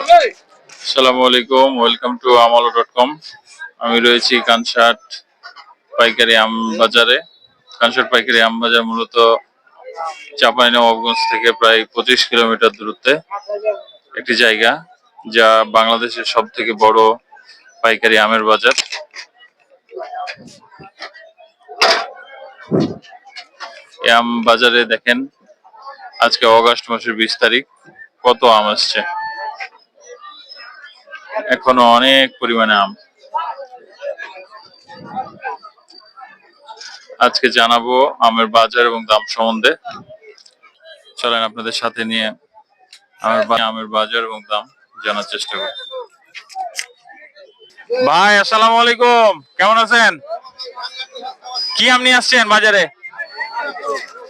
আসসালামু আলাইকুম welcome to Amlo dot com আমি রয়েছি কানসাট পাইকারি আম বাজারে। কানসাট পাইকারি আম বাজার মূলত চাপাই নবাবগঞ্জ থেকে প্রায় পঁচিশ কিলোমিটার দূরত্বে একটি জায়গা, যা বাংলাদেশের সব থেকে বড় পাইকারি আমের বাজার। আম বাজারে দেখেন, আজকে অগাস্ট মাসের বিশ তারিখ, কত আম আসছে? এখনও অনেক পরিমাণে আম। আজকে জানাব আমের বাজার এবং দাম সম্বন্ধে। চলেন আপনাদের সাথে নিয়ে আমের আমের বাজার এবং দাম জানার চেষ্টা করি। ভাই, আসসালামু আলাইকুম। কেমন আছেন? কি আম নিয়ে আসছেন বাজারে?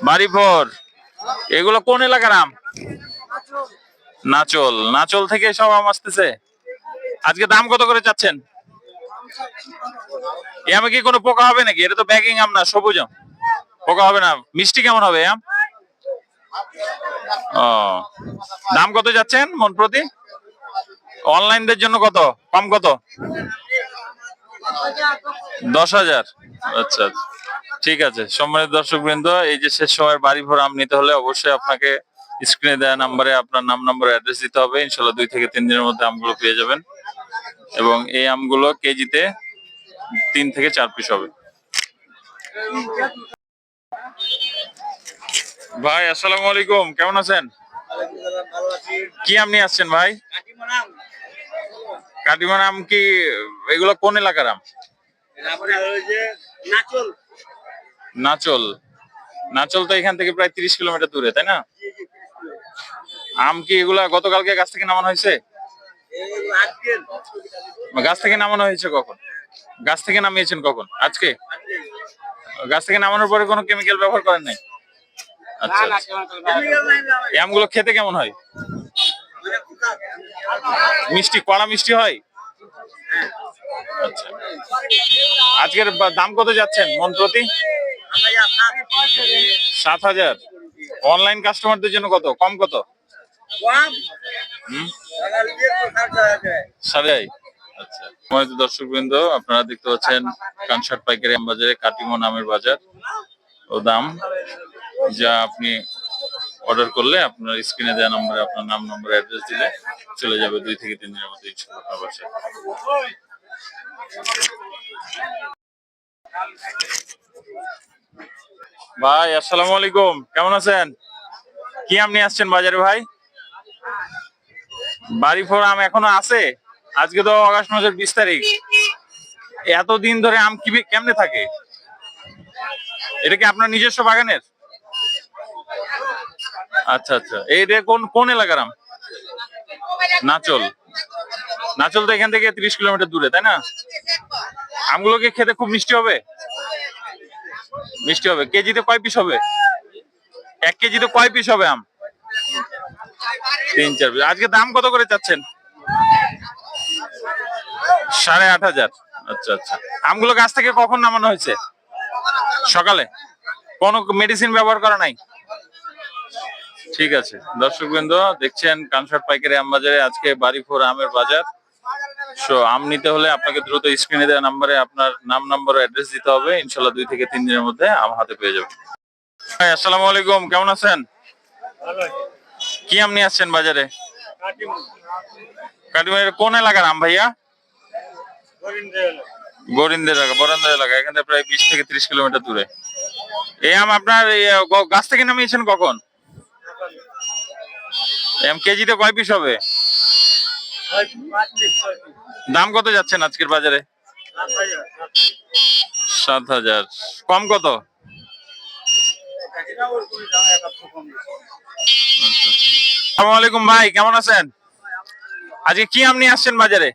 বাড়িভোর। এগুলো কোন এলাকার আম? নাচল। নাচল থেকে সব আম আসতেছে? আজকে দাম কত করে চাচ্ছেন? আমে কি কোনো পোকা হবে নাকি? এটা তো ব্যাগিং আম না, সবুজ আম। পোকা হবে না। মিষ্টি কেমন হবে আম? ও। দাম কত যাচ্ছেন মন প্রতি? অনলাইনদের জন্য কত? কম কত? দশ হাজার। আচ্ছা। আচ্ছা। ঠিক আছে। সম্মানিত দর্শক বৃন্দ এই যে শেষ সময়ের বাড়ি ভোর আম নিতে হলে অবশ্যই আপনাকে স্ক্রিনে দেওয়া নাম্বারে আপনার নাম নাম্বার অ্যাড্রেস দিতে হবে। ইনশাল্লাহ দুই থেকে তিন দিনের মধ্যে আমগুলো পেয়ে যাবেন। এবং এই আমগুলো কেজিতে তিন থেকে চার পিস হবে। ভাই, আসসালামু আলাইকুম। কেমন আছেন? কি আম নিয়ে আসছেন ভাই? কাটিমান আম কি, এগুলো কোন এলাকার আম? নাচল। নাচল তো এখান থেকে প্রায় তিরিশ কিলোমিটার দূরে, তাই না? আম কি এগুলা গতকালকে গাছ থেকে নামানো হয়েছে? গাছ থেকে নামানো হয়েছে কখন? গাছ থেকে নামিয়েছেন কখন? আজকে? গাছ থেকে নামানোর পরে কোনো কেমিক্যাল ব্যবহার করেন নাই? আচ্ছা আচ্ছা। আমগুলো খেতে কেমন হয়? মিষ্টি কড়া মিষ্টি হয়? আচ্ছা। আজকের দাম কত যাচ্ছেন মন প্রতি সাত হাজার। অনলাইন কাস্টমারদের জন্য কত? কম কত? সাড়ে আচ্ছা। সম্মানিত দর্শক বৃন্দ আপনারা দেখতে পাচ্ছেন কানসাট পাইকারি আম বাজারে কাটিমো নামের বাজার ও দাম। যা আপনি অর্ডার করলে আপনার স্ক্রিনে দেওয়া নম্বরে আপনার নাম নম্বর অ্যাড্রেস দিলে চলে যাবে দুই থেকে তিন দিনের মধ্যে বাসায় ভাই, আসসালামু আলাইকুম। কেমন আছেন? কি আম নিয়ে আসছেন বাজারে ভাই? বাড়ি ফোর আম এখনও আছে? আজকে তো আগস্ট মাসের বিশ তারিখ। এতদিন ধরে আম কি কেমনে থাকে? এটা কি আপনার নিজস্ব বাগানের? আচ্ছা আচ্ছা। এইটা কোন কোন এলাকার আম? নাচল। নাচল তো এখান থেকে তিরিশ কিলোমিটার দূরে, তাই না? আমগুলো কি খেতে খুব মিষ্টি হবে? মিষ্টি হবে। কেজিতে কয় পিস হবে? এক কেজিতে কয় পিস হবে আম? তিন চার পিস। আজকে দাম কত করে চাচ্ছেন? সাড়ে আট হাজার। আচ্ছা আচ্ছা। আমগুলো গাছ থেকে কখন নামানো হয়েছে? সকালে? কোনো মেডিসিন ব্যবহার করা নাই? ঠিক আছে। দর্শক বৃন্দ দেখছেন কানসার পাইকারি আম বাজারে আজকে বাড়িপুর আমের বাজার। সো আম নিতে হলে আপনাকে দ্রুত স্ক্রিনে দেওয়া নাম্বারে আপনার নাম নাম্বার অ্যাড্রেস দিতে হবে। ইনশাল্লাহ দুই থেকে তিন দিনের মধ্যে আম হাতে পেয়ে যাবেন। আসসালামু আলাইকুম। কেমন আছেন? কি আম নিয়ে আসছেন বাজারে? কোন এলাকার আম ভাইয়া? গরিন্দের এলাকা, বরেন্দ্র এলাকা, এখান থেকে প্রায় বিশ থেকে ত্রিশ কিলোমিটার দূরে। এই আম আপনার গাছ থেকে নামিয়েছেন কখন? এই আম কেজিতে কয় পিস হবে? দাম কত যাচ্ছেন আজকের বাজারে? সাত হাজার। কম কত। আসসালামু আলাইকুম ভাই, কেমন আছেন? আজকে কি আম নিয়ে আসছেন বাজারে?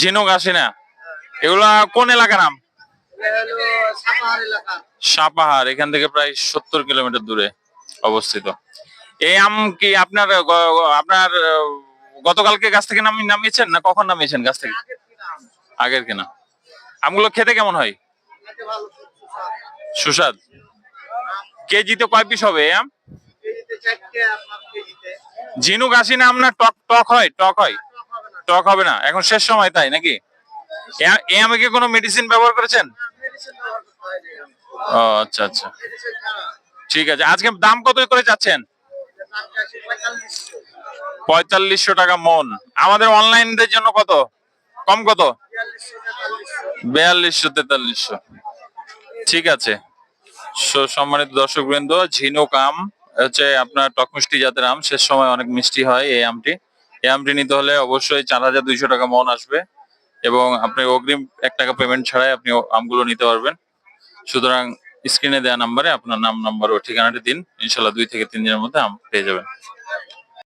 ঝিনুক আসে না। এগুলা কোন এলাকার আম? সাপাহার, এখান থেকে প্রায় সত্তর কিলোমিটার দূরে অবস্থিত। এই আম কি আপনার আপনার, গতকালকে গাছ থেকে নামি নামিয়েছেন না কখন নামিয়েছেন গাছ থেকে? আগের কিনা? আমগুলো খেতে কেমন হয়? সুস্বাদ। কেজিতে কয় পিস হবে, আম? ঝিনুক নাম না টক টক হয়? টক হয়? টক হবে না। এখন শেষ সময় তাই নাকি? এ- কি কোনো মেডিসিন ব্যবহার করেছেন? ও আচ্ছা আচ্ছা। ঠিক আছে। আজকে দাম কত করে যাচ্ছেন পঁয়তাল্লিশশো টাকা মন। আমাদের অনলাইনদের জন্য কত? কম কত? বিয়াল্লিশশো, তেতাল্লিশশো। ঠিক আছে। সম্মানিত দর্শক বৃন্দ ঝিনুক আম হচ্ছে আপনার টক মিষ্টি জাতের আম। শেষ সময় অনেক মিষ্টি হয় এই আমটি। এই আমটি নিতে হলে অবশ্যই চার হাজার দুইশো টাকা মন আসবে এবং আপনি অগ্রিম এক টাকা পেমেন্ট ছাড়াই আপনি আমগুলো নিতে পারবেন। সুতরাং স্ক্রিনে দেওয়া নাম্বারে আপনার নাম নাম্বার ও ঠিকানাটি দিন। ইনশাল্লাহ দুই থেকে তিন দিনের মধ্যে আম পেয়ে যাবেন।